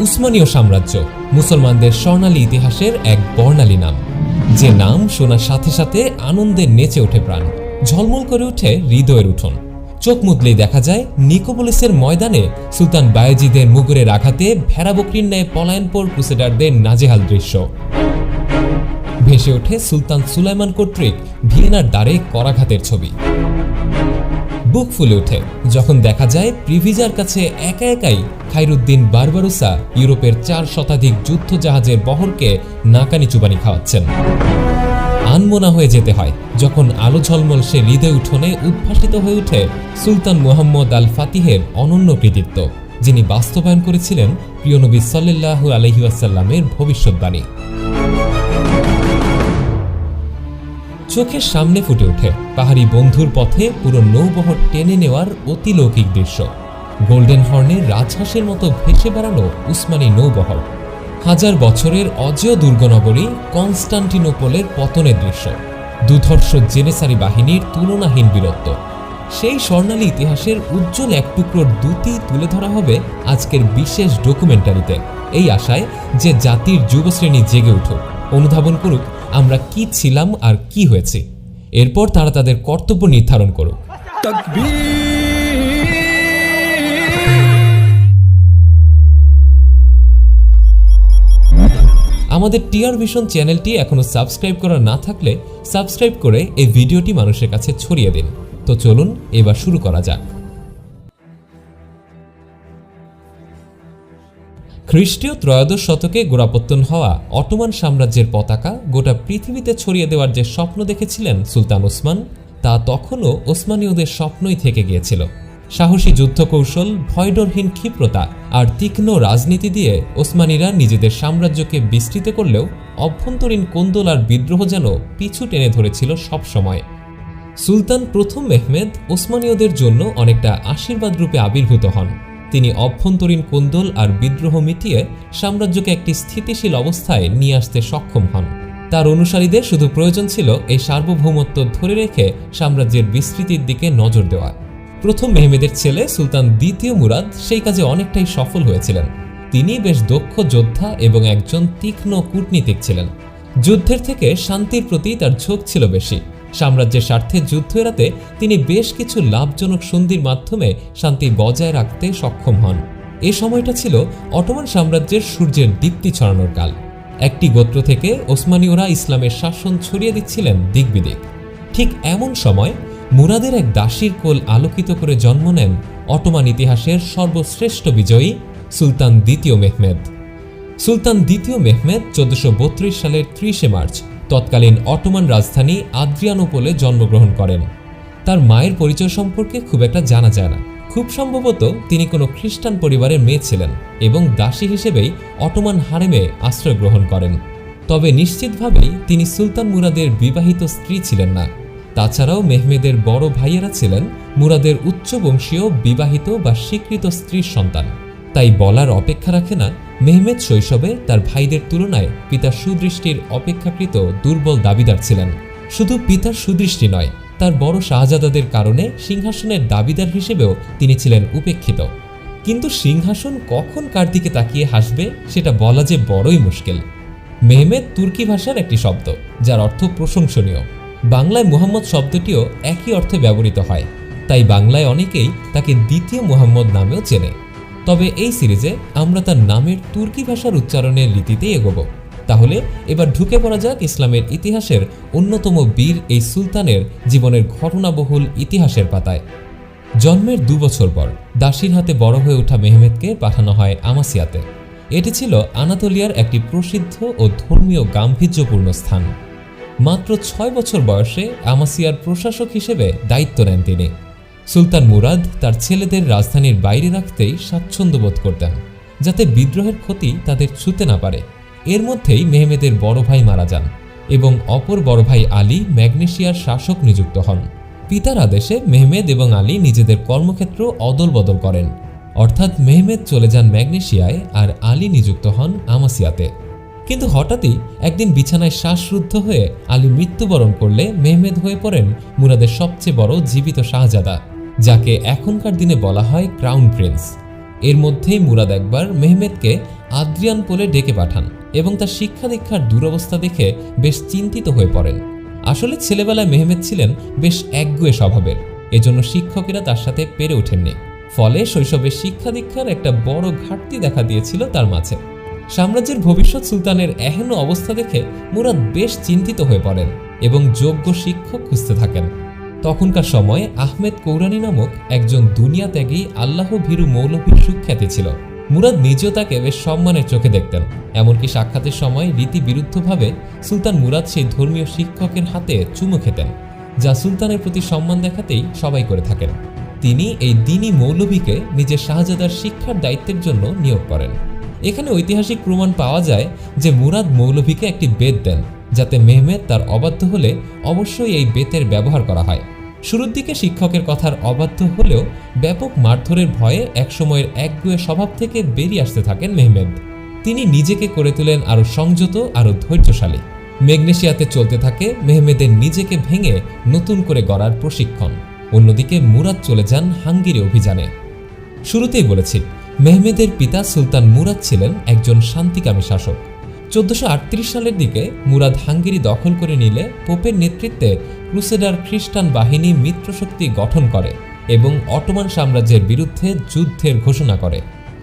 উসমানীয় সাম্রাজ্য, মুসলমানদের স্বর্ণালী ইতিহাসের এক বর্ণালী নাম। যে নাম শোনার সাথে সাথে আনন্দে নেচে ওঠে প্রাণ, ঝলমল করে ওঠে হৃদয়ের উঠোন। চোখ মুদলেই দেখা যায় নিকোপোলিসের ময়দানে সুলতান বায়েজিদের মুগুরের আঘাতে ভেড়া বকরির ন্যায় পলায়নপর ক্রুসেডারদের নাজেহাল দৃশ্য। ভেসে ওঠে সুলতান সুলাইমান কর্তৃক ভিয়েনার দ্বারে করাঘাতের ছবি। বুক ফুলে ওঠে। যখন দেখা যায়, প্রিভিজার কাছে একা একাই খাইরুদ্দিন বারবারুসা ইউরোপের চার শতাধিক যুদ্ধ জাহাজের বহরকে নাকানি চুবানি খাওয়াচ্ছেন। আনমোনা হয়ে যেতে হয়, যখন আলো ঝলমল সে হৃদয় উঠোনে উদ্ভাসিত হয়ে ওঠে সুলতান মুহাম্মদ আল ফাতিহের অনন্য কৃতিত্ব, যিনি বাস্তবায়ন করেছিলেন প্রিয় নবী সাল্লাল্লাহু আলহি আসাল্লামের ভবিষ্যৎবাণী। চোখের সামনে ফুটে ওঠে পাহাড়ি বন্ধুর পথে পুরো নৌবহর টেনে নেওয়ার অতিলৌকিক দৃশ্য। গোল্ডেন হর্নের রাজহাঁসের মতো ভেসে বেড়ানো উসমানী নৌবহর। হাজার বছরের অজেয় দুর্গনগরী কনস্টান্টিনোপলের পতনের দৃশ্য। দুধর্ষ জেনেসারি বাহিনীর তুলনাহীন বীরত্ব। সেই স্বর্ণালী ইতিহাসের উজ্জ্বল এক টুকরোর দুটি তুলে ধরা হবে আজকের বিশেষ ডকুমেন্টারিতে। এই আশায় যে জাতির যুবশ্রেণী জেগে উঠুক। অনুধাবন করুক আমরা কি ছিলাম আর কি হয়েছে। এরপর তারা তাদের কর্তব্য নির্ধারণ করুক। আমাদের টিআর ভিশন চ্যানেলটি এখনও সাবস্ক্রাইব করা না থাকলে সাবস্ক্রাইব করে এই ভিডিওটি মানুষের কাছে ছড়িয়ে দিন। তো চলুন, এবার শুরু করা যাক। খ্রিস্টীয় ত্রয়োদশ শতকে গোড়াপত্তন হওয়া অটোমান সাম্রাজ্যের পতাকা গোটা পৃথিবীতে ছড়িয়ে দেওয়ার যে স্বপ্ন দেখেছিলেন সুলতান ওসমান, তা তখনও ওসমানীয়দের স্বপ্নই থেকে গিয়েছিল। সাহসী যুদ্ধ কৌশল ভয়ডরহীন ক্ষিপ্রতা আর তীক্ষ্ণ রাজনীতি দিয়ে ওসমানীরা নিজেদের সাম্রাজ্যকে বিস্তৃত করলেও অভ্যন্তরীণ কোন্দল আর বিদ্রোহ যেন পিছু টেনে ধরেছিল সব সময় সুলতান প্রথম মেহমেদ ওসমানীয়দের জন্য অনেকটা আশীর্বাদ রূপে আবির্ভূত হন। তিনি অভ্যন্তরীণ কোন্দল আর বিদ্রোহ মিটিয়ে সাম্রাজ্যকে একটি স্থিতিশীল অবস্থায় নিয়ে আসতে সক্ষম হন। তার অনুসারীদের শুধু প্রয়োজন ছিল এই সার্বভৌমত্ব ধরে রেখে সাম্রাজ্যের বিস্তৃতির দিকে নজর দেওয়া। প্রথম মেহমেদের ছেলে সুলতান দ্বিতীয় মুরাদ সেই কাজে অনেকটাই সফল হয়েছিলেন। তিনি বেশ দক্ষ যোদ্ধা এবং একজন তীক্ষ্ণ কূটনীতিক ছিলেন। যুদ্ধের থেকে শান্তির প্রতি তার ঝোঁক ছিল বেশি। সাম্রাজ্যের স্বার্থে যুদ্ধ এড়াতে তিনি বেশ কিছু লাভজনক সন্ধির মাধ্যমে শান্তি বজায় রাখতে সক্ষম হন। এ সময়টা ছিল অটোমান সাম্রাজ্যের সূর্যের দীপ্তি ছড়ানোর কাল। একটি গোত্র থেকে ওসমানীয়রা ইসলামের শাসন ছড়িয়ে দিচ্ছিলেন দিকবিদিক ঠিক এমন সময় মুরাদের এক দাসীর কোল আলোকিত করে জন্ম নেন অটোমান ইতিহাসের সর্বশ্রেষ্ঠ বিজয়ী সুলতান দ্বিতীয় মেহমেদ। সুলতান দ্বিতীয় মেহমেদ চোদ্দশো সালের ত্রিশে মার্চ তৎকালীন অটোমান রাজধানী আদ্রিয়ানোপোলে জন্মগ্রহণ করেন। তার মায়ের পরিচয় সম্পর্কে খুব একটা জানা যায় না। খুব সম্ভবত তিনি কোনো খ্রিস্টান পরিবারের মেয়ে ছিলেন এবং দাসী হিসেবেই অটোমান হারেমে আশ্রয় গ্রহণ করেন। তবে নিশ্চিতভাবেই তিনি সুলতান মুরাদের বিবাহিত স্ত্রী ছিলেন না। তাছাড়াও মেহমেদের বড় ভাইয়েরা ছিলেন মুরাদের উচ্চবংশীয় বিবাহিত বা স্বীকৃত স্ত্রীর সন্তান। তাই বলার অপেক্ষা রাখে না মেহমেদ শৈশবে তার ভাইদের তুলনায় পিতার সুদৃষ্টির অপেক্ষাকৃত দুর্বল দাবিদার ছিলেন। শুধু পিতার সুদৃষ্টি নয়, তার বড় শাহজাদাদের কারণে সিংহাসনের দাবিদার হিসেবেও তিনি ছিলেন উপেক্ষিত। কিন্তু সিংহাসন কখন কার দিকে তাকিয়ে হাসবে সেটা বলা যে বড়ই মুশকিল। মেহমেদ তুর্কি ভাষার একটি শব্দ, যার অর্থ প্রশংসনীয়। বাংলায় মুহাম্মদ শব্দটিও একই অর্থে ব্যবহৃত হয়। তাই বাংলায় অনেকেই তাকে দ্বিতীয় মুহাম্মদ নামেও চেনে। তবে এই সিরিজে আমরা তার নামের তুর্কি ভাষার উচ্চারণের রীতিতেই এগোব। তাহলে এবার ঢুকে পড়া যাক ইসলামের ইতিহাসের অন্যতম বীর এই সুলতানের জীবনের ঘটনাবহুল ইতিহাসের পাতায়। জন্মের দু বছর পর দাসীর হাতে বড় হয়ে ওঠা মেহমেদকে পাঠানো হয় আমাসিয়াতে। এটি ছিল আনাতোলিয়ার একটি প্রসিদ্ধ ও ধর্মীয় গাম্ভীর্যপূর্ণ স্থান। মাত্র ছয় বছর বয়সে আমাসিয়ার প্রশাসক হিসেবে দায়িত্ব নেন তিনি। সুলতান মুরাদ তার ছেলেদের রাজধানীর বাইরে রাখতেই স্বাচ্ছন্দ্য বোধ করতেন, যাতে বিদ্রোহের ক্ষতি তাদের ছুতে না পারে। এর মধ্যেই মেহমেদের বড় ভাই মারা যান এবং অপর বড় ভাই আলী ম্যাগনেশিয়ার শাসক নিযুক্ত হন। পিতার আদেশে মেহমেদ এবং আলী নিজেদের কর্মক্ষেত্র অদল বদল করেন। অর্থাৎ মেহমেদ চলে যান ম্যাগনেশিয়ায় আর আলী নিযুক্ত হন আমাসিয়াতে। কিন্তু হঠাৎই একদিন বিছানায় শ্বাসরুদ্ধ হয়ে আলী মৃত্যুবরণ করলে মেহমেদ হয়ে পড়েন মুরাদের সবচেয়ে বড় জীবিত শাহজাদা। যাকে এখনকার দিনে বলা হয় ক্রাউন প্রিন্স। এর মধ্যেই মুরাদ একবার মেহমেদকে আদ্রিয়ান পোলে ডেকে পাঠান এবং তার শিক্ষা দীক্ষার দুরবস্থা দেখে বেশ চিন্তিত হয়ে পড়েন। আসলে ছেলেবেলায় মেহমেদ ছিলেন বেশ একগুয়ে স্বভাবের, এজন্য শিক্ষকেরা তার সাথে পেরে ওঠেননি। ফলে শৈশবে শিক্ষা দীক্ষার একটা বড় ঘাটতি দেখা দিয়েছিল তার মাঝে। সাম্রাজ্যের ভবিষ্যৎ সুলতানের এহেন অবস্থা দেখে মুরাদ বেশ চিন্তিত হয়ে পড়েন এবং যোগ্য শিক্ষক খুঁজতে থাকেন। তখনকার সময়ে আহমেদ কৌরানি নামক একজন দুনিয়া ত্যাগী আল্লাহ ভীরু মৌলভীর সুখ্যাতি ছিল। মুরাদ নিজেও তাকে বেশ সম্মানের চোখে দেখতেন। এমনকি সাক্ষাতের সময় রীতি বিরুদ্ধভাবে সুলতান মুরাদ সেই ধর্মীয় শিক্ষকের হাতে চুমু খেতেন, যা সুলতানের প্রতি সম্মান দেখাতেই সবাই করে থাকেন। তিনি এই দিনী মৌলভীকে নিজের শাহজাদার শিক্ষার দায়িত্বের জন্য নিয়োগ করেন। এখানে ঐতিহাসিক প্রমাণ পাওয়া যায় যে মুরাদ মৌলভীকে একটি বেদ দেন, যাতে মেহমেদ তার অবাধ্য হলে অবশ্যই এই বেতের ব্যবহার করা হয়। শুরুর দিকে শিক্ষকের কথার অবাধ্য হলেও ব্যাপক মারধরের ভয়ে একসময়ের একগুয়ে স্বভাব থেকে বেরিয়ে আসতে থাকেন মেহমেদ। তিনি নিজেকে করে তোলেন আরও সংযত, আরও ধৈর্যশালী। মেগনেশিয়াতে চলতে থাকে মেহমেদের নিজেকে ভেঙে নতুন করে গড়ার প্রশিক্ষণ। অন্যদিকে মুরাদ চলে যান হাঙ্গেরি অভিযানে। শুরুতেই বলেছি, মেহমেদের পিতা সুলতান মুরাদ ছিলেন একজন শান্তিকামী শাসক। চোদ্দশো সালের দিকে মুরাদ হাঙ্গেরি দখল করে নিলে পোপের নেতৃত্বে ক্রুসেডার খ্রিস্টান বাহিনী মিত্রশক্তি গঠন করে এবং অটোমান সাম্রাজ্যের বিরুদ্ধে যুদ্ধের ঘোষণা করে।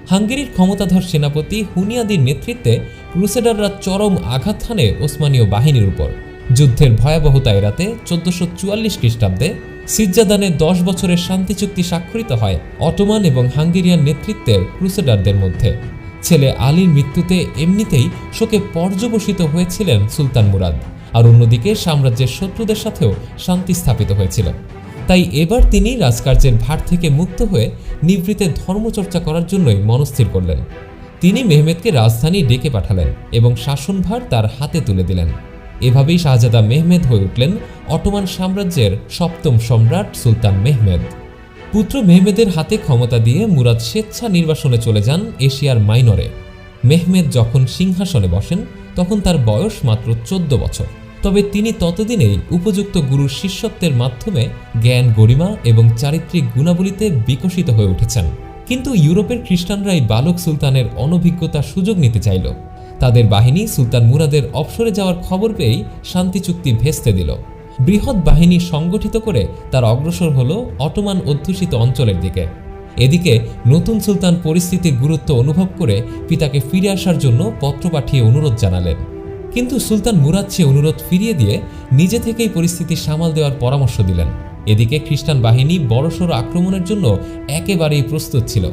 হাঙ্গেরির ক্ষমতাধর সেনাপতি হুনিয়াদির নেতৃত্বে ক্রুসেডাররা চরম আঘাত হানে ওসমানীয় বাহিনীর উপর। যুদ্ধের ভয়াবহতা এড়াতে চোদ্দশো চুয়াল্লিশ খ্রিস্টাব্দে সিজ্জাদানে দশ বছরের শান্তি চুক্তি স্বাক্ষরিত হয় অটোমান এবং হাঙ্গেরিয়ান নেতৃত্বের ক্রুসেডারদের মধ্যে। ছেলে আলীর মৃত্যুতে এমনিতেই শোকে পর্যবসিত হয়েছিলেন সুলতান মুরাদ। আর অন্যদিকে সাম্রাজ্যের শত্রুদের সাথেও শান্তি স্থাপিত হয়েছিল। তাই এবার তিনি রাজকার্যের ভার থেকে মুক্ত হয়ে নিভৃতে ধর্মচর্চা করার জন্যই মনস্থির করলেন। তিনি মেহমেদকে রাজধানী ডেকে পাঠালেন এবং শাসনভার তার হাতে তুলে দিলেন। এভাবেই শাহজাদা মেহমেদ হয়ে উঠলেন অটোমান সাম্রাজ্যের সপ্তম সম্রাট সুলতান মেহমেদ। পুত্র মেহমেদের হাতে ক্ষমতা দিয়ে মুরাদ স্বেচ্ছা নির্বাসনে চলে যান এশিয়ার মাইনরে। মেহমেদ যখন সিংহাসনে বসেন, তখন তার বয়স মাত্র চোদ্দ বছর। তবে তিনি ততদিনেই উপযুক্ত গুরুর শিষ্যত্বের মাধ্যমে জ্ঞান গরিমা এবং চারিত্রিক গুণাবলীতে বিকশিত হয়ে উঠেছেন। কিন্তু ইউরোপের খ্রিস্টানরাই বালক সুলতানের অনভিজ্ঞতার সুযোগ নিতে চাইল। তাদের বাহিনী সুলতান মুরাদের অবসরে যাওয়ার খবর পেয়েই শান্তি চুক্তি ভেস্তে দিল। বৃহৎ বাহিনী সংগঠিত করে তার অগ্রসর হল অটোমান অধ্যুষিত অঞ্চলের দিকে। এদিকে নতুন সুলতান পরিস্থিতির গুরুত্ব অনুভব করে পিতাকে ফিরে আসার জন্য পত্র পাঠিয়ে অনুরোধ জানালেন। কিন্তু সুলতান মুরাদ সে অনুরোধ ফিরিয়ে দিয়ে নিজে থেকেই পরিস্থিতি সামাল দেওয়ার পরামর্শ দিলেন। এদিকে খ্রিস্টান বাহিনী বড়সড় আক্রমণের জন্য একেবারেই প্রস্তুত ছিল।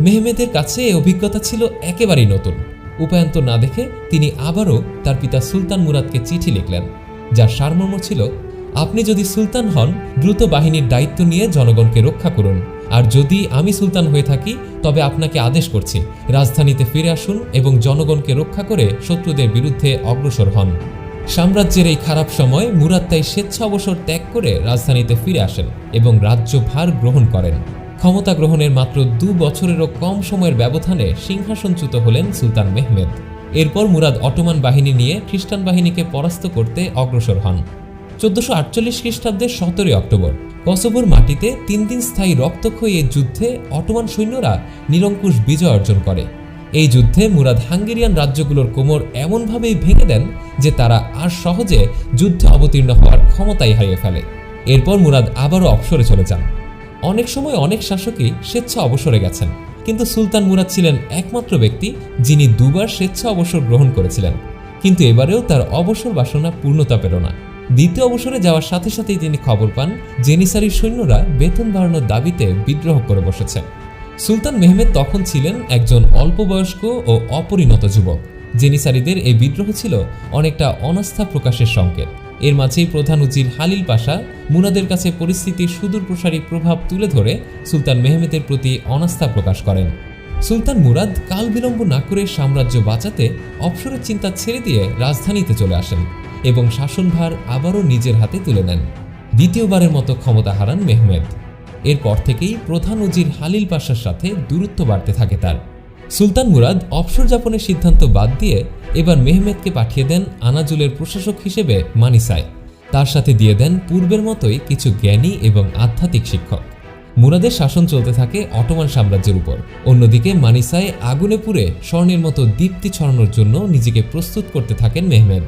মেহমেদের কাছে এই অভিজ্ঞতা ছিল একেবারেই নতুন। উপায়ন্ত না দেখে তিনি আবারও তার পিতা সুলতান মুরাদকে চিঠি লিখলেন। যার সারমর্ম ছিল, আপনি যদি সুলতান হন, দ্রুত বাহিনীর দায়িত্ব নিয়ে জনগণকে রক্ষা করুন। আর যদি আমি সুলতান হয়ে থাকি, তবে আপনাকে আদেশ করছি, রাজধানীতে ফিরে আসুন এবং জনগণকে রক্ষা করে শত্রুদের বিরুদ্ধে অগ্রসর হন। সাম্রাজ্যের এই খারাপ সময় মুরাদ তাই স্বেচ্ছা অবসর ত্যাগ করে রাজধানীতে ফিরে আসেন এবং রাজ্যভার গ্রহণ করেন। ক্ষমতা গ্রহণের মাত্র দু বছরেরও কম সময়ের ব্যবধানে সিংহাসনচ্যুত হলেন সুলতান মেহমেদ। এরপর মুরাদ অটোমান বাহিনী নিয়ে খ্রিস্টান বাহিনীকে পরাস্ত করতে অগ্রসর হন। চোদ্দশো আটচল্লিশ খ্রিস্টাব্দের সতেরোই অক্টোবর, কসোভোর মাটিতে তিন দিন স্থায়ী রক্তক্ষয়ী এই যুদ্ধে অটোমান সৈন্যরা নিরঙ্কুশ বিজয় অর্জন করে। এই যুদ্ধে মুরাদ হাঙ্গেরিয়ান রাজ্যগুলোর কোমর এমনভাবেই ভেঙে দেন যে তারা আর সহজে যুদ্ধে অবতীর্ণ হওয়ার ক্ষমতাই হারিয়ে ফেলে। এরপর মুরাদ আবারও অবসরে চলে যান। অনেক সময় অনেক শাসকই স্বেচ্ছা অবসরে গেছেন। কিন্তু সুলতান মুরাদ ছিলেন একমাত্র ব্যক্তি যিনি দুবার স্বেচ্ছা অবসর গ্রহণ করেছিলেন। কিন্তু এবারেও তার অবসর বাসনা পূর্ণতা পেল না। দ্বিতীয় অবসরে যাওয়ার সাথে সাথেই তিনি খবর পান, জেনিসারির সৈন্যরা বেতন বাড়ানোর দাবিতে বিদ্রোহ করে বসেছে। সুলতান মেহমেদ তখন ছিলেন একজন অল্প বয়স্ক ও অপরিণত যুবক। জেনিসারিদের এই বিদ্রোহ ছিল অনেকটা অনাস্থা প্রকাশের সংকেত। এর মাঝেই প্রধান উজির হালিল পাশা মুনাদের কাছে পরিস্থিতির সুদূর প্রসারী প্রভাব তুলে ধরে সুলতান মেহমেদের প্রতি অনাস্থা প্রকাশ করেন। সুলতান মুরাদ কাল বিলম্ব না করে সাম্রাজ্য বাঁচাতে অবসরের চিন্তা ছেড়ে দিয়ে রাজধানীতে চলে আসেন এবং শাসনভার আবারও নিজের হাতে তুলে নেন। দ্বিতীয়বারের মতো ক্ষমতা হারান মেহমেদ। এরপর থেকেই প্রধান উজির হালিল পাশার সাথে দূরত্ব বাড়তে থাকে তার। সুলতান মুরাদ অবসর যাপনের সিদ্ধান্ত বাদ দিয়ে এবার মেহমেদকে পাঠিয়ে দেন আনাজুলের প্রশাসক হিসেবে মানিসায়। তার সাথে দিয়ে দেন পূর্বের মতোই কিছু জ্ঞানী এবং আধ্যাত্মিক শিক্ষক। মুরাদের শাসন চলতে থাকে অটোমান সাম্রাজ্যের উপর। অন্যদিকে মানিসায় আগুনে পুড়ে স্বর্ণের মতো দীপ্তি ছড়ানোর জন্য নিজেকে প্রস্তুত করতে থাকেন মেহমেদ।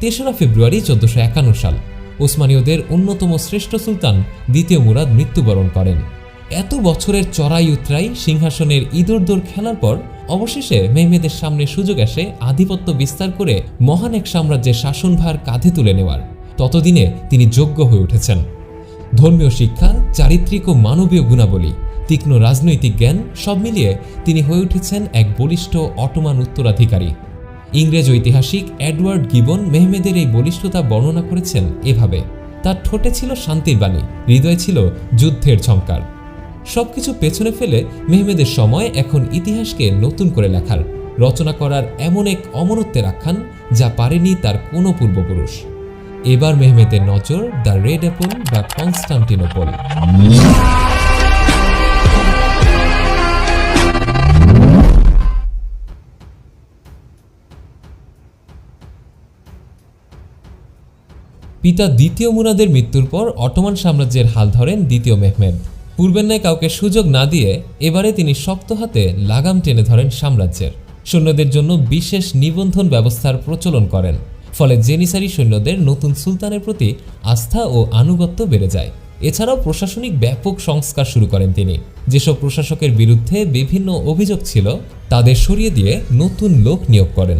তেসরা ফেব্রুয়ারি চোদ্দশো সাল। ওসমানীয়দের অন্যতম শ্রেষ্ঠ সুলতান দ্বিতীয় মুরাদ মৃত্যুবরণ করেন। এত বছরের চড়াই উতরাই সিংহাসনের ইদরদোর খেলার পর অবশেষে মেহমেদের সামনে সুযোগ আসে আধিপত্য বিস্তার করে মহান এক সাম্রাজ্যের শাসনভার কাঁধে তুলে নেওয়ার। ততদিনে তিনি যোগ্য হয়ে উঠেছেন। ধর্মীয় শিক্ষা, চারিত্রিক ও মানবীয় গুণাবলী, তীক্ষ্ণ রাজনৈতিক জ্ঞান সব মিলিয়ে তিনি হয়ে উঠেছেন এক বলিষ্ঠ অটোমান উত্তরাধিকারী। ইংরেজ ঐতিহাসিক এডওয়ার্ড গিবন মেহমেদের এই বলিষ্ঠতা বর্ণনা করেছেন এভাবে, তার ঠোঁটে ছিল শান্তির বাণী, হৃদয়ে ছিল যুদ্ধের ঝঙ্কার সবকিছু পেছনে ফেলে মেহমেদের সময় এখন ইতিহাসকে নতুন করে লেখার, রচনা করার এমন এক অমরত্বের আখ্যান যা পারেনি তার কোনো পূর্বপুরুষ। এবার মেহমেদের নজর দ্য রেড অ্যাপল বা কনস্টান্টিনোপল। পিতা দ্বিতীয় মুরাদের মৃত্যুর পর অটোমান সাম্রাজ্যের হাল ধরেন দ্বিতীয় মেহমেদ। পূর্বের ন্যায় কাউকে সুযোগ না দিয়ে এবারে তিনি শক্ত হাতে লাগাম টেনে ধরেন সাম্রাজ্যের। সৈন্যদের জন্য বিশেষ নিবন্ধন ব্যবস্থার প্রচলন করেন। ফলে জেনিসারি সৈন্যদের নতুন সুলতানের প্রতি আস্থা ও আনুগত্য বেড়ে যায়। এছাড়াও প্রশাসনিক ব্যাপক সংস্কার শুরু করেন তিনি। যেসব প্রশাসকের বিরুদ্ধে বিভিন্ন অভিযোগ ছিল, তাদের সরিয়ে দিয়ে নতুন লোক নিয়োগ করেন।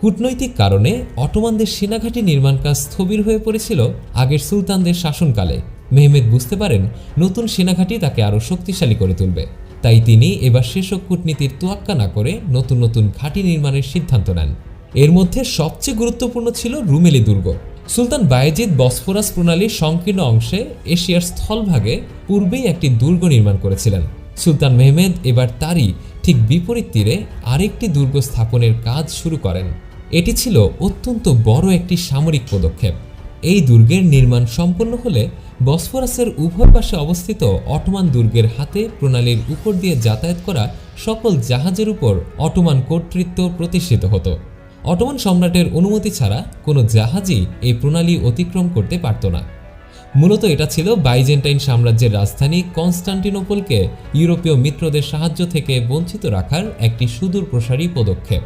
কূটনৈতিক কারণে অটোমানদের সেনাঘাঁটি নির্মাণ কাজ স্থবির হয়ে পড়েছিল আগের সুলতানদের শাসনকালে। মেহমেদ বুঝতে পারেন, নতুন সেনাঘাঁটি তাকে আরও শক্তিশালী করে তুলবে। তাই তিনি এবার শেষক কূটনীতির তোয়াক্কা না করে নতুন নতুন ঘাঁটি নির্মাণের সিদ্ধান্ত নেন। এর মধ্যে সবচেয়ে গুরুত্বপূর্ণ ছিল রুমেলি দুর্গ। সুলতান বায়েজিদ বসফোরাস প্রণালীর সংকীর্ণ অংশে এশিয়ার স্থলভাগে পূর্বেই একটি দুর্গ নির্মাণ করেছিলেন। সুলতান মেহমেদ এবার তারই ঠিক বিপরীত তীরে আরেকটি দুর্গ স্থাপনের কাজ শুরু করেন। এটি ছিল অত্যন্ত বড় একটি সামরিক পদক্ষেপ। এই দুর্গের নির্মাণ সম্পন্ন হলে বসফরাসের উভয় পাশে অবস্থিত অটোমান দুর্গের হাতে প্রণালীর উপর দিয়ে যাতায়াত করা সকল জাহাজের উপর অটোমান কর্তৃত্ব প্রতিষ্ঠিত হতো। অটোমান সম্রাটের অনুমতি ছাড়া কোনো জাহাজই এই প্রণালী অতিক্রম করতে পারত না। মূলত এটা ছিল বাইজেন্টাইন সাম্রাজ্যের রাজধানী কনস্টান্টিনোপলকে ইউরোপীয় মিত্রদের সাহায্য থেকে বঞ্চিত রাখার একটি সুদূর প্রসারী পদক্ষেপ।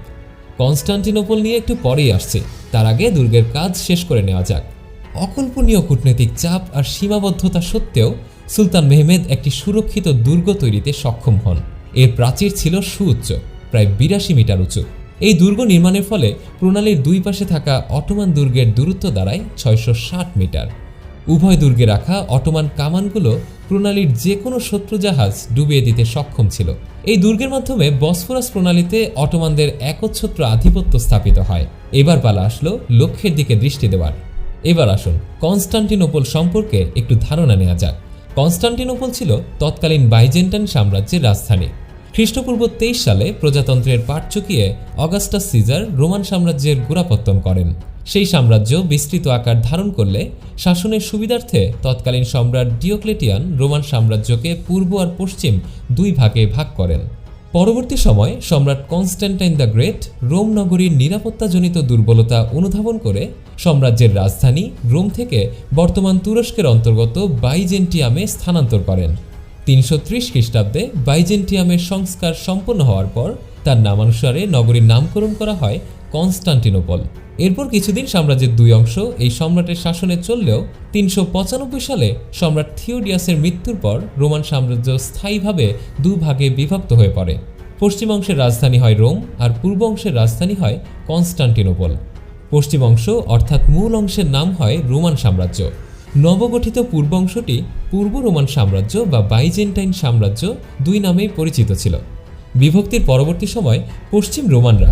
কনস্টান্টিনোপল নিয়ে একটু পরেই আসছে। তার আগে দুর্গের কাজ শেষ করে নেওয়া যাক। অকল্পনীয় কূটনৈতিক চাপ আর সীমাবদ্ধতা সত্ত্বেও সুলতান মেহমেদ একটি সুরক্ষিত দুর্গ তৈরিতে সক্ষম হন। এর প্রাচীর ছিল সুউচ্চ, প্রায় বিরাশি মিটার উঁচু। এই দুর্গ নির্মাণের ফলে প্রণালীর দুই পাশে থাকা অটোমান দুর্গের দূরত্ব দাঁড়ায় ছয়শো ষাট মিটার। উভয় দুর্গে রাখা অটোমান কামানগুলো প্রণালীর যে কোনো শত্রু জাহাজ ডুবিয়ে দিতে সক্ষম ছিল। এই দুর্গের মাধ্যমে বসফরাস প্রণালীতে অটোমানদের একচ্ছত্র আধিপত্য স্থাপিত হয়। এবার পালা আসলো লক্ষ্যের দিকে দৃষ্টি দেওয়ার। এবার আসুন কনস্টান্টিনোপল সম্পর্কে একটু ধারণা নেওয়া যাক। কনস্টান্টিনোপল ছিল তৎকালীন বাইজেন্টাইন সাম্রাজ্যের রাজধানী। খ্রিস্টপূর্ব তেইশ সালে প্রজাতন্ত্রের পাট চুকিয়ে অগাস্টাস সিজার রোমান সাম্রাজ্যের গোড়াপত্তন করেন। সেই সাম্রাজ্য বিস্তৃত আকার ধারণ করলে শাসনের সুবিধার্থে তৎকালীন সম্রাট ডিওক্লেটিয়ান রোমান সাম্রাজ্যকে পূর্ব আর পশ্চিম দুই ভাগে ভাগ করেন। পরবর্তী সময় সম্রাট কনস্ট্যান্টাইন দ্য গ্রেট রোম নগরীর নিরাপত্তাজনিত দুর্বলতা অনুধাবন করে সম্রাজ্যের রাজধানী রোম থেকে বর্তমান তুরস্কের অন্তর্গত বাইজেন্টিয়ামে স্থানান্তর করেন। তিনশো ত্রিশ খ্রিস্টাব্দে বাইজেন্টিয়ামের সংস্কার সম্পন্ন হওয়ার পর তার নামানুসারে নগরীর নামকরণ করা হয় কনস্টান্টিনোপল। এরপর কিছুদিন সাম্রাজ্যের দুই অংশ এই সম্রাটের শাসনে চললেও তিনশো পঁচানব্বই সালে সম্রাট থিওডিয়াসের মৃত্যুর পর রোমান সাম্রাজ্য স্থায়ীভাবে দু ভাগে বিভক্ত হয়ে পড়ে। পশ্চিম অংশের রাজধানী হয় রোম আর পূর্ব অংশের রাজধানী হয় কনস্টান্টিনোপল। পশ্চিম অংশ অর্থাৎ মূল অংশের নাম হয় রোমান সাম্রাজ্য। নবগঠিত পূর্ব অংশটি পূর্ব রোমান সাম্রাজ্য বা বাইজেন্টাইন সাম্রাজ্য দুই নামেই পরিচিত ছিল। বিভক্তির পরবর্তী সময় পশ্চিম রোমানরা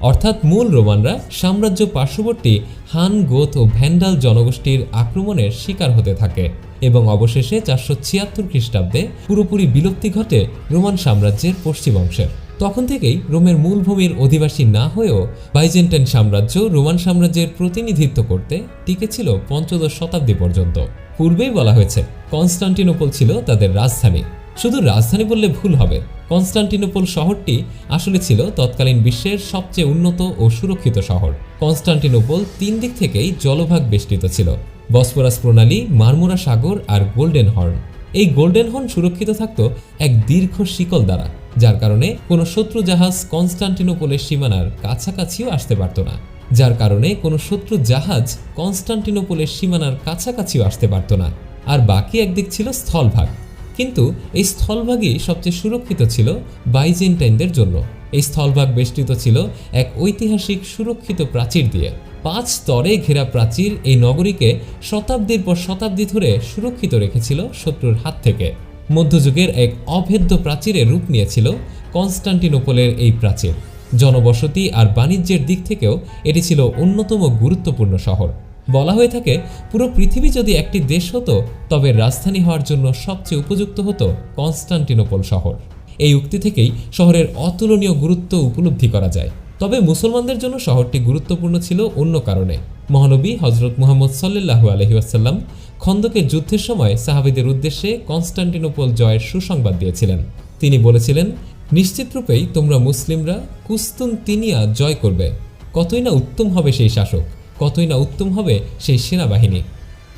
অর্থাৎ মূল রোমানরা সাম্রাজ্য পার্শ্ববর্তী হান, গোথ ও ভ্যান্ডাল জনগোষ্ঠীর আক্রমণের শিকার হতে থাকে এবং অবশেষে চারশো ছিয়াত্তর খ্রিস্টাব্দে পুরোপুরি বিলুপ্তি ঘটে রোমান সাম্রাজ্যের পশ্চিম অংশের। তখন থেকেই রোমের মূলভূমির অধিবাসী না হয়েও বাইজেন্টাইন সাম্রাজ্য রোমান সাম্রাজ্যের প্রতিনিধিত্ব করতে টিকেছিল পঞ্চদশ শতাব্দী পর্যন্ত। পূর্বেই বলা হয়েছে, কনস্টান্টিনোপল ছিল তাদের রাজধানী। শুধু রাজধানী বললে ভুল হবে। কনস্টান্টিনোপল শহরটি আসলে ছিল তৎকালীন বিশ্বের সবচেয়ে উন্নত ও সুরক্ষিত শহর। কনস্টান্টিনোপল তিন দিক থেকেই জলভাগ বেষ্টিত ছিল। বসফরাস প্রণালী, মারমোরা সাগর আর গোল্ডেন হর্ন এই গোল্ডেন হর্ন সুরক্ষিত থাকত এক দীর্ঘ শিকল দ্বারা, যার কারণে কোনো শত্রু জাহাজ কনস্টান্টিনোপোলের সীমানার কাছাকাছিও আসতে পারত না। যার কারণে কোনো শত্রু জাহাজ কনস্টান্টিনোপোলের সীমানার কাছাকাছিও আসতে পারত না। আর বাকি একদিক ছিল স্থলভাগ। কিন্তু এই স্থলভাগই সবচেয়ে সুরক্ষিত ছিল বাইজেন্টাইনদের জন্য। এই স্থলভাগ বেষ্টিত ছিল এক ঐতিহাসিক সুরক্ষিত প্রাচীর দিয়ে। পাঁচ স্তরে ঘেরা প্রাচীর এই নগরীকে শতাব্দীর পর শতাব্দী ধরে সুরক্ষিত রেখেছিল শত্রুর হাত থেকে। মধ্যযুগের এক অভেদ্য প্রাচীরের রূপ নিয়েছিল কনস্টান্টিনোপলের এই প্রাচীর। জনবসতি আর বাণিজ্যের দিক থেকেও এটি ছিল অন্যতম গুরুত্বপূর্ণ শহর। বলা হয়ে থাকে, পুরো পৃথিবী যদি একটি দেশ হতো, তবে রাজধানী হওয়ার জন্য সবচেয়ে উপযুক্ত হতো কনস্টান্টিনোপল শহর। এই উক্তি থেকেই শহরের অতুলনীয় গুরুত্ব উপলব্ধি করা যায়। তবে মুসলমানদের জন্য শহরটি গুরুত্বপূর্ণ ছিল অন্য কারণে। মহানবী হজরত মুহাম্মদ সাল্লাহু আলহিউসাল্লাম খন্দকের যুদ্ধের সময় সাহাবিদের উদ্দেশ্যে কনস্টান্টিনোপল জয়ের সুসংবাদ দিয়েছিলেন। তিনি বলেছিলেন নিশ্চিতরূপেই তোমরা মুসলিমরা কুস্তুন তিনিয়া জয় করবে। কতই না উত্তম হবে সেই শাসক। কতই না উত্তম হবে সেই সেনাবাহিনী।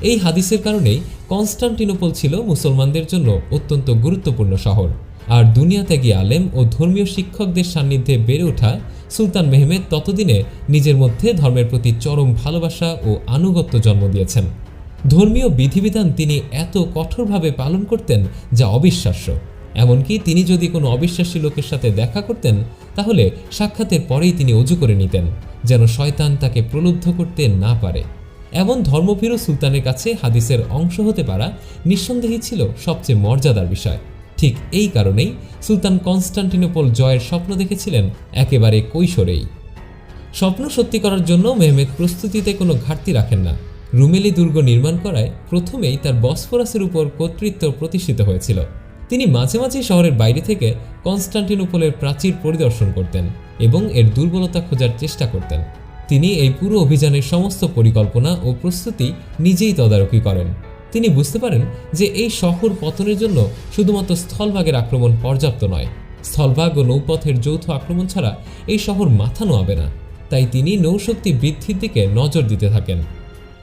এই হাদিসের কারণেই কনস্টান্টিনোপল ছিল মুসলমানদের জন্য অত্যন্ত গুরুত্বপূর্ণ শহর। আর দুনিয়া ত্যাগী আলেম ও ধর্মীয় শিক্ষকদের সান্নিধ্যে বেড়ে ওঠা সুলতান মেহমেদ ততদিনে নিজের মধ্যে ধর্মের প্রতি চরম ভালোবাসা ও আনুগত্য জন্ম দিয়েছেন। ধর্মীয় বিধিবিধান তিনি এত কঠোরভাবে পালন করতেন যা অবিশ্বাস্য। এমনকি তিনি যদি কোনো অবিশ্বাসী লোকের সাথে দেখা করতেন, তাহলে সাক্ষাতের পরেই তিনি অজু করে নিতেন, যেন শয়তান তাকে প্রলুব্ধ করতে না পারে। এমন ধর্মভীরু সুলতানের কাছে হাদিসের অংশ হতে পারা নিঃসন্দেহে ছিল সবচেয়ে মর্যাদার বিষয়। ঠিক এই কারণেই সুলতান কনস্টান্টিনোপল জয়ের স্বপ্ন দেখেছিলেন একেবারে কৈশোরেই। স্বপ্ন সত্যি করার জন্য মেহমেদ প্রস্তুতিতে কোনো ঘাটতি রাখেন না। রুমেলি দুর্গ নির্মাণ করায় প্রথমেই তার বসফরাসের উপর কর্তৃত্ব প্রতিষ্ঠিত হয়েছিল। তিনি মাঝে মাঝে শহরের বাইরে থেকে কনস্টান্টিনোপলের প্রাচীর পরিদর্শন করতেন এবং এর দুর্বলতা খোঁজার চেষ্টা করতেন। তিনি এই পুরো অভিযানের সমস্ত পরিকল্পনা ও প্রস্তুতি নিজেই তদারকি করেন। তিনি বুঝতে পারেন যে এই শহর পতনের জন্য শুধুমাত্র স্থলভাগের আক্রমণ পর্যাপ্ত নয়। স্থলভাগ ও নৌপথের যৌথ আক্রমণ ছাড়া এই শহর মাথা নোয়াবে না। তাই তিনি নৌশক্তি বৃদ্ধির দিকে নজর দিতে থাকেন।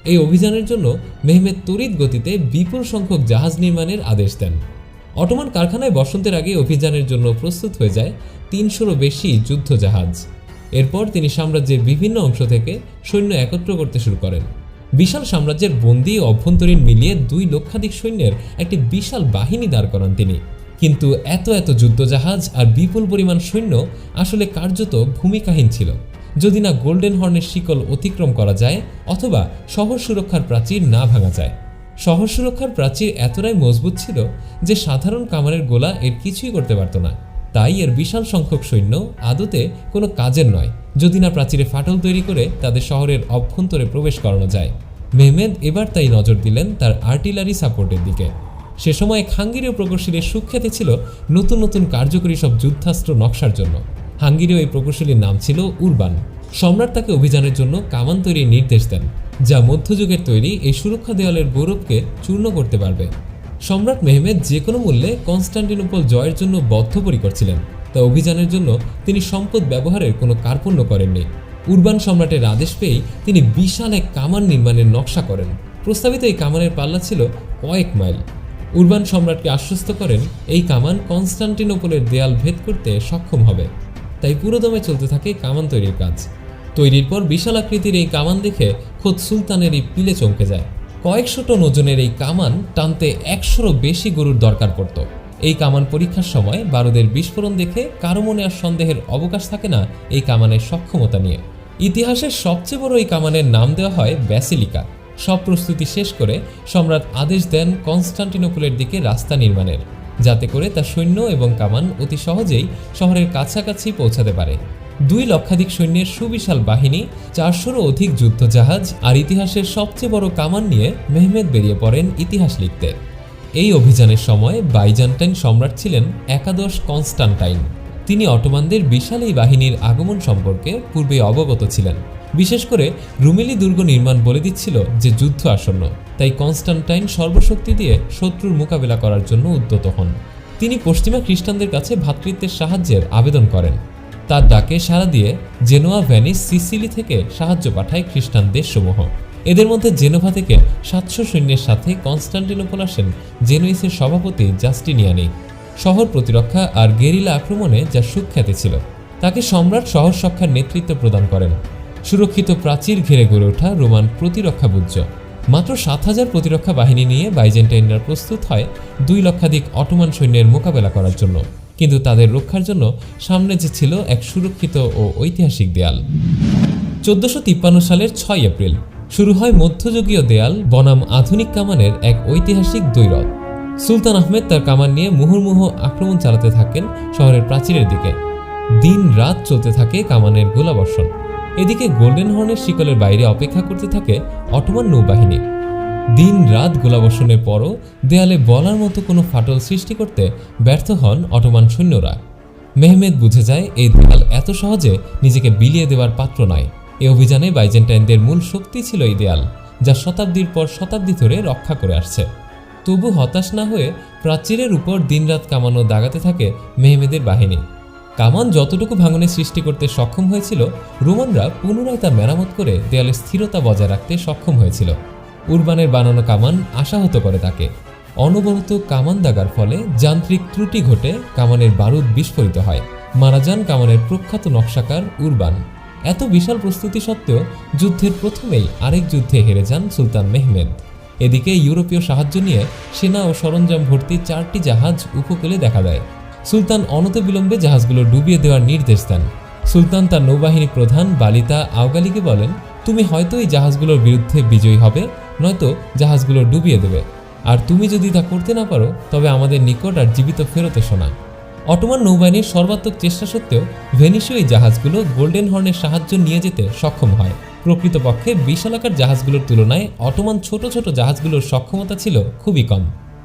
এই অভিযানের জন্য মেহমেদ তড়িৎ গতিতে বিপুল সংখ্যক জাহাজ নির্মাণের আদেশ দেন। অটোমান কারখানায় বসন্তের আগে অভিযানের জন্য প্রস্তুত হয়ে যায় তিনশোরও বেশি যুদ্ধ জাহাজ এরপর তিনি সাম্রাজ্যের বিভিন্ন অংশ থেকে সৈন্য একত্র করতে শুরু করেন। বিশাল সাম্রাজ্যের বন্দি অভ্যন্তরীণ মিলিয়ে দুই লক্ষাধিক সৈন্যের একটি বিশাল বাহিনী দাঁড় করান তিনি। কিন্তু এত এত যুদ্ধজাহাজ আর বিপুল পরিমাণ সৈন্য আসলে কার্যত ভূমিকাহীন ছিল। যদি না গোল্ডেন হর্নের শিকল অতিক্রম করা যায় অথবা শহর সুরক্ষার প্রাচীর না ভাঙা যায়। শহর সুরক্ষার প্রাচীর এতটাই মজবুত ছিল যে সাধারণ কামানের গোলা এর কিছুই করতে পারত না। তাই এর বিশাল সংখ্যক সৈন্য আদতে কোনো কাজের নয়। যদি না প্রাচীরে ফাটল তৈরি করে তাদের শহরের অভ্যন্তরে প্রবেশ করানো যায়। মেহমেদ এবার তাই নজর দিলেন তার আর্টিলারি সাপোর্টের দিকে। সে সময় খাঙ্গিরীয় প্রকৌশলীর সুখ্যাতি ছিল নতুন নতুন কার্যকরী সব যুদ্ধাস্ত্র নকশার জন্য। হাঙ্গেরীয় এই প্রকৌশলীর নাম ছিল উরবান। সম্রাট তাকে অভিযানের জন্য কামান তৈরির নির্দেশ দেন। যা মধ্যযুগের তৈরি এই সুরক্ষা দেওয়ালের গৌরবকে চূর্ণ করতে পারবে। সম্রাট মেহমেদ যে কোনো মূল্যে কনস্টান্টিনোপল জয়ের জন্য বদ্ধপরিকর ছিলেন, তা অভিযানের জন্য তিনি সম্পদ ব্যবহারের কোনো কার্পণ্য করেননি। উরবান সম্রাটের আদেশ পেয়েই তিনি বিশাল এক কামান নির্মাণের নকশা করেন। প্রস্তাবিত এই কামানের পাল্লা ছিল কয়েক মাইল। উরবান সম্রাটকে আশ্বস্ত করেন, এই কামান কনস্টান্টিনোপলের দেয়াল ভেদ করতে সক্ষম হবে। তাই পুরোদমে চলতে থাকে কামান তৈরির কাজ। তৈরির পর বিশাল আকৃতির এই কামান দেখে খোদ সুলতানের এই পিলে চমকে যায়। কয়েকশো টন ওজনের এই কামান টানতে একশোরও বেশি গরুর দরকার পড়ত। এই কামান পরীক্ষার সময় বারুদের বিস্ফোরণ দেখে কারও মনে আর সন্দেহের অবকাশ থাকে না এই কামানের সক্ষমতা নিয়ে। ইতিহাসের সবচেয়ে বড় এই কামানের নাম দেওয়া হয় ব্যাসিলিকা। সব প্রস্তুতি শেষ করে সম্রাট আদেশ দেন কনস্টান্টিনোপলের দিকে রাস্তা নির্মাণের, যাতে করে তার সৈন্য এবং কামান অতি সহজেই শহরের কাছাকাছি পৌঁছাতে পারে। দুই লক্ষাধিক সৈন্যের সুবিশাল বাহিনী, চারশোরও অধিক যুদ্ধজাহাজ আর ইতিহাসের সবচেয়ে বড় কামান নিয়ে মেহমেদ বেরিয়ে পড়েন ইতিহাস লিখতে। এই অভিযানের সময় বাইজান্টাইন সম্রাট ছিলেন একাদশ কনস্টান্টাইন। তিনি অটোমানদের বিশাল এই বাহিনীর আগমন সম্পর্কে পূর্বে অবগত ছিলেন। বিশেষ করে রুমেলি দুর্গ নির্মাণ বলে দিচ্ছিল যে যুদ্ধ আসন্ন, তাই কনস্টান্টাইন সর্বশক্তি দিয়ে শত্রুর মোকাবেলা করার জন্য উদ্যত হন। তিনি পশ্চিমা খ্রিস্টানদের কাছে ভ্রাতৃত্বের সাহায্যের আবেদন করেন। তার ডাকে সাড়া দিয়ে জেনোয়া ভ্যানিস সিসিলি থেকে সাহায্য পাঠায় খ্রিস্টান দেশসমূহ। এদের মধ্যে জেনোভা থেকে সাতশো সৈন্যের সাথে কনস্টান্টিনোপল আসেন জেনুইসের সভাপতি জাস্টিনিয়ানি। শহর প্রতিরক্ষা আর গেরিলা আক্রমণে যা সুখ্যাতি ছিল, তাকে সম্রাট শহর রক্ষার নেতৃত্ব প্রদান করেন। সুরক্ষিত প্রাচীর ঘিরে গড়ে ওঠা রোমান প্রতিরক্ষা বুজ্জ মাত্র সাত হাজার প্রতিরক্ষা বাহিনী নিয়ে বাইজেন্টাইনরা প্রস্তুত হয় দুই লক্ষাধিক অটোমান সৈন্যের মোকাবেলা করার জন্য। কিন্তু তাদের রক্ষার জন্য সামনে যে ছিল এক সুরক্ষিত ও ঐতিহাসিক দেয়াল। চোদ্দশো তিপ্পান্ন সালের ছয় এপ্রিল, শুরু হয় মধ্যযুগীয় দেয়াল বনাম আধুনিক কামানের এক ঐতিহাসিক দৈরথ সুলতান আহমেদ তার কামান নিয়ে মুহুর্মুহ আক্রমণ চালাতে থাকেন শহরের প্রাচীরের দিকে। দিন রাত চলতে থাকে কামানের গোলাবর্ষণ। এদিকে গোল্ডেন হর্নের শিকলের বাইরে অপেক্ষা করতে থাকে অটোমান নৌবাহিনী। দিন রাত গোলাবর্ষণের পরও দেয়ালে বলার মতো কোনো ফাটল সৃষ্টি করতে ব্যর্থ হন অটোমান সৈন্যরা। মেহমেদ বুঝে যায় এই দেয়াল এত সহজে নিজেকে বিলিয়ে দেওয়ার পাত্র নয়। এই অভিযানে বাইজেন্টাইনদের মূল শক্তি ছিল এই দেয়াল, যা শতাব্দীর পর শতাব্দী ধরে রক্ষা করে আসছে। তবু হতাশ না হয়ে প্রাচীরের উপর দিনরাত কামানো দাগাতে থাকে মেহমেদের বাহিনী। কামান যতটুকু ভাঙনের সৃষ্টি করতে সক্ষম হয়েছিল, রোমানরা পুনরায় তা মেরামত করে দেয়ালের স্থিরতা বজায় রাখতে সক্ষম হয়েছিল। উরবানের বানানো কামান আশাহত করে তাকে। অনবরত কামান দাগার ফলে যান্ত্রিক ত্রুটি ঘটে কামানের বারুদ বিস্ফোরিত হয়। মারা যান কামানের প্রখ্যাত নকশাকার উরবান। এত বিশাল প্রস্তুতি সত্ত্বেও যুদ্ধের প্রথমেই আরেক যুদ্ধে হেরে যান সুলতান মেহমেদ। এদিকে ইউরোপীয় সাহায্য নিয়ে সেনা ও সরঞ্জাম ভর্তি চারটি জাহাজ উপকূলে দেখা দেয়। সুলতান অনত অনতবিলম্বে জাহাজগুলো ডুবিয়ে দেওয়ার নির্দেশ দেন। সুলতান তার নৌবাহিনী প্রধান বালিতা আওগালিকে বলেন তুমি হয়তো এই জাহাজগুলোর বিরুদ্ধে বিজয়ী হবে, নয়তো জাহাজগুলো ডুবিয়ে দেবে। আর তুমি যদি তা করতে না পারো, তবে আমাদের নিকট আর জীবিত ফেরত এসো না। অটোমান নৌবাহিনীর সর্বাত্মক চেষ্টা সত্ত্বেও ভেনিসীয় এই জাহাজগুলো গোল্ডেন হর্নের সাহায্য নিয়ে যেতে সক্ষম হয়। প্রকৃতপক্ষে বিশালাকার জাহাজগুলোর তুলনায় অটোমান ছোট ছোট জাহাজগুলোর সক্ষমতা ছিল খুবই কম।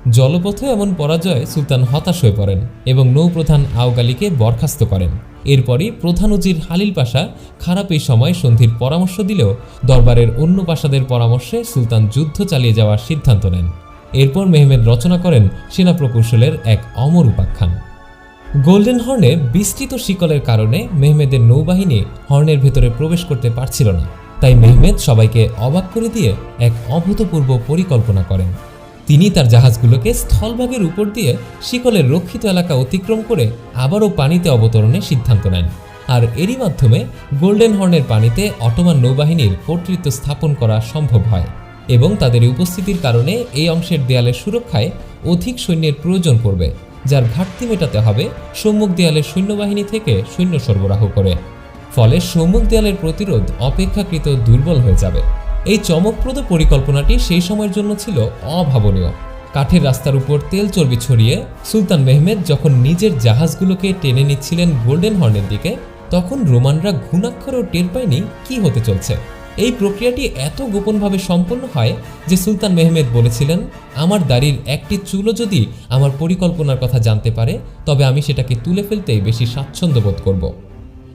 জলপথে এমন পরাজয়ে সুলতান হতাশ হয়ে পড়েন এবং নৌপ্রধান আওগালিকে বরখাস্ত করেন। এরপরই প্রধান উজির হালিল পাশা খারাপ এই সময় সন্ধির পরামর্শ দিলেও দরবারের অন্য পাশাদের পরামর্শে সুলতান যুদ্ধ চালিয়ে যাওয়ার সিদ্ধান্ত নেন। এরপর মেহমেদ রচনা করেন সেনা প্রকৌশলের এক অমর উপাখ্যান। গোল্ডেন হর্নে বিস্তৃত শিকলের কারণে মেহমেদের নৌবাহিনী হর্নের ভেতরে প্রবেশ করতে পারছিল না। তাই মেহমেদ সবাইকে অবাক করে দিয়ে এক অভূতপূর্ব পরিকল্পনা করেন। তিনি তার জাহাজগুলোকে স্থলভাগের উপর দিয়ে শিকলের রক্ষিত এলাকা অতিক্রম করে আবারও পানিতে অবতরণের সিদ্ধান্ত নেন। আর এরই মাধ্যমে গোল্ডেন হর্নের পানিতে অটোমান নৌবাহিনীর কর্তৃত্ব স্থাপন করা সম্ভব হয় এবং তাদের উপস্থিতির কারণে এই অংশের দেয়ালের সুরক্ষায় অধিক সৈন্যের প্রয়োজন পড়বে, যার ঘাটতি মেটাতে হবে সম্মুখ দেয়ালের সৈন্যবাহিনী থেকে সৈন্য সরবরাহ করে। ফলে সম্মুখ দেয়ালের প্রতিরোধ অপেক্ষাকৃত দুর্বল হয়ে যাবে। এই চমকপ্রদ পরিকল্পনাটি সেই সময়ের জন্য ছিল অভাবনীয়। কাঠের রাস্তার উপর তেল চর্বি ছড়িয়ে সুলতান মেহমেদ যখন নিজের জাহাজগুলোকে টেনে নিচ্ছিলেন গোল্ডেন হর্নের দিকে, তখন রোমানরা ঘুণাক্ষরেও টের পায়নি কি হতে চলছে। এই প্রক্রিয়াটি এত গোপনভাবে সম্পন্ন হয় যে সুলতান মেহমেদ বলেছিলেন, আমার দাড়ির একটি চুলও যদি আমার পরিকল্পনার কথা জানতে পারে, তবে আমি সেটাকে তুলে ফেলতেই বেশি স্বাচ্ছন্দ্য বোধ করব।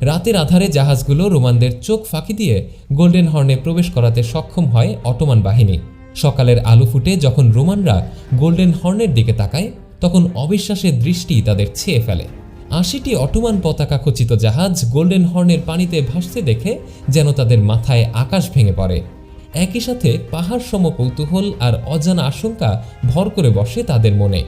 রাতের আধারে জাহাজগুলো রোমানদের চোখ ফাঁকি দিয়ে গোল্ডেন হর্নে প্রবেশ করাতে সক্ষম হয় অটোমান বাহিনী। সকালের আলো ফুটে যখন রোমানরা গোল্ডেন হর্নের দিকে তাকায়, তখন অবিশ্বাসের দৃষ্টি তাদের ছেয়ে ফেলে। আশিটি অটোমান পতাকা খচিত জাহাজ গোল্ডেন হর্নের পানিতে ভাসতে দেখে যেন তাদের মাথায় আকাশ ভেঙে পড়ে। একই সাথে পাহাড় সম কৌতূহল আর অজানা আশঙ্কা ভর করে বসে তাদের মনে।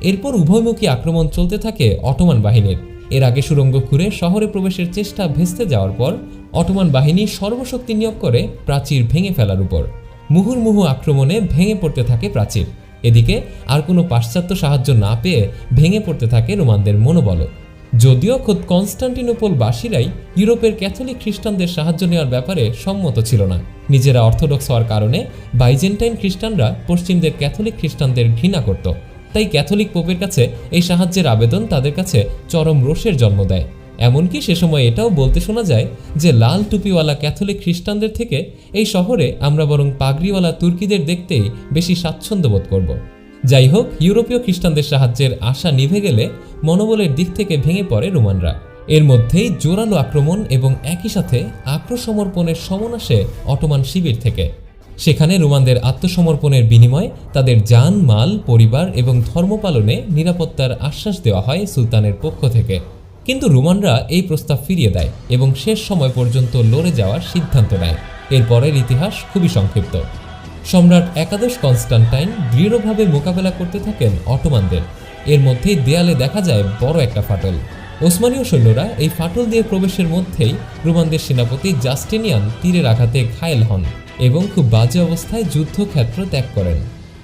এরপর উভয়মুখী আক্রমণ চলতে থাকে অটোমান বাহিনীর। এর আগে সুরঙ্গ খুঁড়ে শহরে প্রবেশের চেষ্টা ভেস্তে যাওয়ার পর অটোমান বাহিনী সর্বশক্তি নিয়োগ করে প্রাচীর ভেঙে ফেলার উপর। মুহুর্মুহু আক্রমণে ভেঙে পড়তে থাকে প্রাচীর। এদিকে আর কোনো পাশ্চাত্য সাহায্য না পেয়ে ভেঙে পড়তে থাকে রোমানদের মনোবল। যদিও খোদ কনস্টান্টিনোপল বাসীরাই ইউরোপের ক্যাথলিক খ্রিস্টানদের সাহায্য নেওয়ার ব্যাপারে সম্মত ছিল না। নিজেরা অর্থোডক্স হওয়ার কারণে বাইজেন্টাইন খ্রিস্টানরা পশ্চিমদের ক্যাথলিক খ্রিস্টানদের ঘৃণা করত। তাই ক্যাথলিক পোপের কাছে এই সাহায্যের আবেদন তাদের কাছে চরম রোষের জন্ম দেয়। এমনকি সে সময় এটাও বলতে শোনা যায় যে লাল টুপিওয়ালা ক্যাথলিক খ্রিস্টানদের থেকে এই শহরে আমরা বরং পাগড়িওয়ালা তুর্কিদের দেখতেই বেশি স্বাচ্ছন্দ্য বোধ করব। যাই হোক, ইউরোপীয় খ্রিস্টানদের সাহায্যের আশা নিভে গেলে মনোবলের দিক থেকে ভেঙে পড়ে রোমানরা। এর মধ্যেই জোরালো আক্রমণ এবং একই সাথে আত্মসমর্পণের সমন আসে অটোমান শিবির থেকে। সেখানে রোমানদের আত্মসমর্পণের বিনিময়ে তাদের যান, মাল, পরিবার এবং ধর্ম পালনে নিরাপত্তার আশ্বাস দেওয়া হয় সুলতানের পক্ষ থেকে। কিন্তু রোমানরা এই প্রস্তাব ফিরিয়ে দেয় এবং শেষ সময় পর্যন্ত লড়ে যাওয়ার সিদ্ধান্ত নেয়। এরপরের ইতিহাস খুবই সংক্ষিপ্ত। সম্রাট একাদশ কনস্টান্টাইন দৃঢ়ভাবে মোকাবেলা করতে থাকেন অটোমানদের। এর মধ্যেই দেয়ালে দেখা যায় বড় একটা ফাটল। ওসমানীয় সৈন্যরা এই ফাটল দিয়ে প্রবেশের মধ্যেই রোমানদের সেনাপতি জাস্টিনিয়ান তীরের আঘাতে ঘায়েল হন। এবং খুব বাজে অবস্থায় যুদ্ধক্ষেত্র ত্যাগ করেন।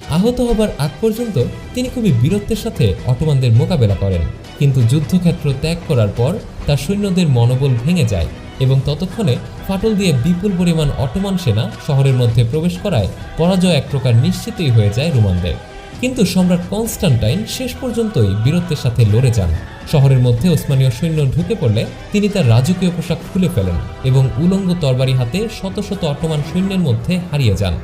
আহত হবার আগ পর্যন্ত তিনি খুবই বীরত্বের সাথে অটোমানদের মোকাবেলা করেন, কিন্তু যুদ্ধক্ষেত্র ত্যাগ করার পর তার সৈন্যদের মনোবল ভেঙে যায় এবং ততক্ষণে ফাটল দিয়ে বিপুল পরিমাণ অটোমান সেনা শহরের মধ্যে প্রবেশ করায় পরাজয় এক প্রকার নিশ্চিতই হয়ে যায় রোমানদের। কিন্তু সম্রাট কনস্টান্টাইন শেষ পর্যন্তই বীরত্বের সাথে লড়ে যান। শহরের মধ্যে ওসমানীয় সৈন্য ঢুকে পড়লে তিনি তার রাজকীয় পোশাক খুলে ফেলেন এবং উলঙ্গ তরবারি হাতে শত শত অটোমান সৈন্যের মধ্যে হারিয়ে যান।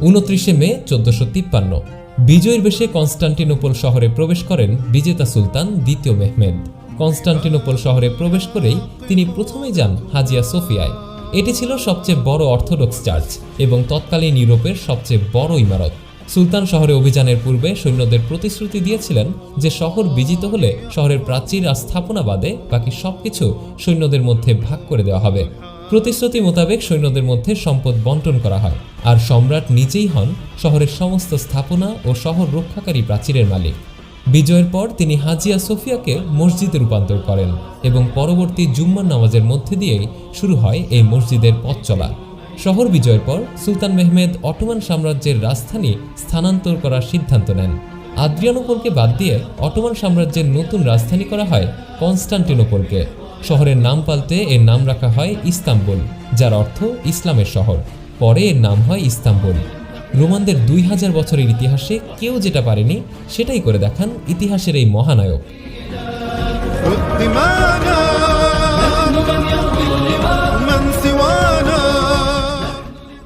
উনত্রিশে মে চোদ্দশো তিপ্পান্ন, বিজয়ের বেশে কনস্টান্টিনোপল শহরে প্রবেশ করেন বিজেতা সুলতান দ্বিতীয় মেহমেদ। কনস্টান্টিনোপল শহরে প্রবেশ করেই তিনি প্রথমে যান হাজিয়া সোফিয়ায়। এটি ছিল সবচেয়ে বড় অর্থোডক্স চার্চ এবং তৎকালীন ইউরোপের সবচেয়ে বড় ইমারত। সুলতান শহরে অভিযানের পূর্বে সৈন্যদের প্রতিশ্রুতি দিয়েছিলেন যে শহর বিজিত হলে শহরের প্রাচীর আর স্থাপনা বাদে বাকি সবকিছু সৈন্যদের মধ্যে ভাগ করে দেওয়া হবে। প্রতিশ্রুতি মোতাবেক সৈন্যদের মধ্যে সম্পদ বন্টন করা হয় আর সম্রাট নিজেই হন শহরের সমস্ত স্থাপনা ও শহর রক্ষাকারী প্রাচীরের মালিক। বিজয়ের পর তিনি হাজিয়া সোফিয়াকে মসজিদে রূপান্তর করেন এবং পরবর্তী জুম্মার নামাজের মধ্যে দিয়েই শুরু হয় এই মসজিদের পথ চলা। শহর বিজয়ের পর সুলতান মেহমেদ অটোমান সাম্রাজ্যের রাজধানী স্থানান্তর করার সিদ্ধান্ত নেন। আদ্রিয়ানোপলকে বাদ দিয়ে অটোমান সাম্রাজ্যের নতুন রাজধানী করা হয় কনস্টান্টিনোপলকে। শহরের নাম পাল্টে এর নাম রাখা হয় ইস্তাম্বুল, যার অর্থ ইসলামের শহর। পরে এর নাম হয় ইস্তাম্বুল। রোমানদের দুই হাজার বছরের ইতিহাসে কেউ যেটা পারেনি সেটাই করে দেখান ইতিহাসের এই মহানায়ক।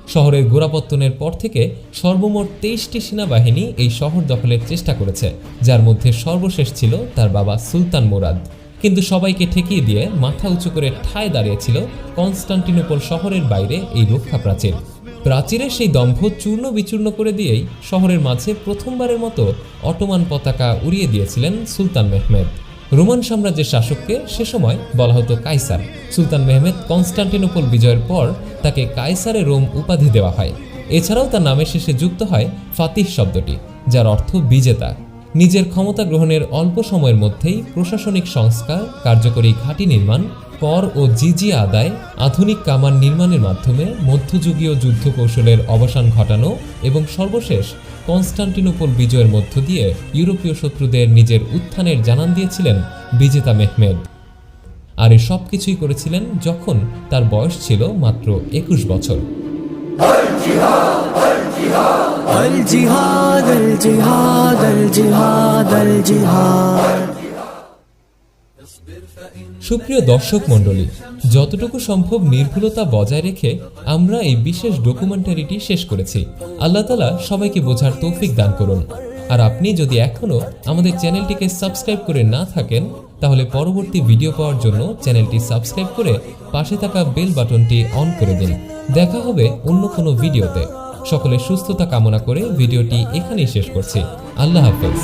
শহরের গোড়াপত্তনের পর থেকে সর্বমোট তেইশটি সেনাবাহিনী এই শহর দখলের চেষ্টা করেছে যার মধ্যে সর্বশেষ ছিল তার বাবা সুলতান মোরাদ। কিন্তু সবাইকে ঠেকিয়ে দিয়ে মাথা উঁচু করে ঠায় দাঁড়িয়েছিল কনস্টান্টিনোপল শহরের বাইরে এই রক্ষা প্রাচীর প্রাচীরের সেই দম্ভ চূর্ণ বিচূর্ণ করে দিয়েই শহরের মাঝে প্রথমবারের মতো অটোমান পতাকা উড়িয়ে দিয়েছিলেন সুলতান মেহমেদ। রোমান সাম্রাজ্যের শাসককে সে সময় বলা হতো কাইসার। সুলতান মেহমেদ কনস্টান্টিনোপল বিজয়ের পর তাকে কাইসারে রোম উপাধি দেওয়া হয়। এছাড়াও তার নামের শেষে যুক্ত হয় ফাতিহ শব্দটি, যার অর্থ বিজেতা। নিজের ক্ষমতা গ্রহণের অল্প সময়ের মধ্যেই প্রশাসনিক সংস্কার, কার্যকরী ঘাঁটি নির্মাণ, কর ও জিজি আদায়, আধুনিক কামান নির্মাণের মাধ্যমে মধ্যযুগীয় যুদ্ধ কৌশলের অবসান ঘটানো এবং সর্বশেষ কনস্টান্টিনোপল বিজয়ের মধ্য দিয়ে ইউরোপীয় শত্রুদের নিজের উত্থানের জানান দিয়েছিলেন বিজেতা মেহমেদ। আর এই সব কিছুই করেছিলেন যখন তার বয়স ছিল মাত্র একুশ বছর। الجهاد الجهاد الجهاد الجهاد সুপ্রিয় দর্শক মণ্ডলী যতটুকু সম্ভব নির্ভুলতা বজায় রেখে আমরা এই বিশেষ ডকুমেন্টারিটি শেষ করেছি আল্লাহ তালা সবাইকে বোঝার তৌফিক দান করুন আর আপনি যদি এখনও আমাদের চ্যানেলটিকে সাবস্ক্রাইব করে না থাকেন তাহলে পরবর্তী ভিডিও পাওয়ার জন্য চ্যানেলটি সাবস্ক্রাইব করে পাশে থাকা বেল বাটনটি অন করে দিন দেখা হবে অন্য কোনো ভিডিওতে সকলের সুস্থতা কামনা করে ভিডিওটি এখানেই শেষ করছি। আল্লাহ হাফেজ।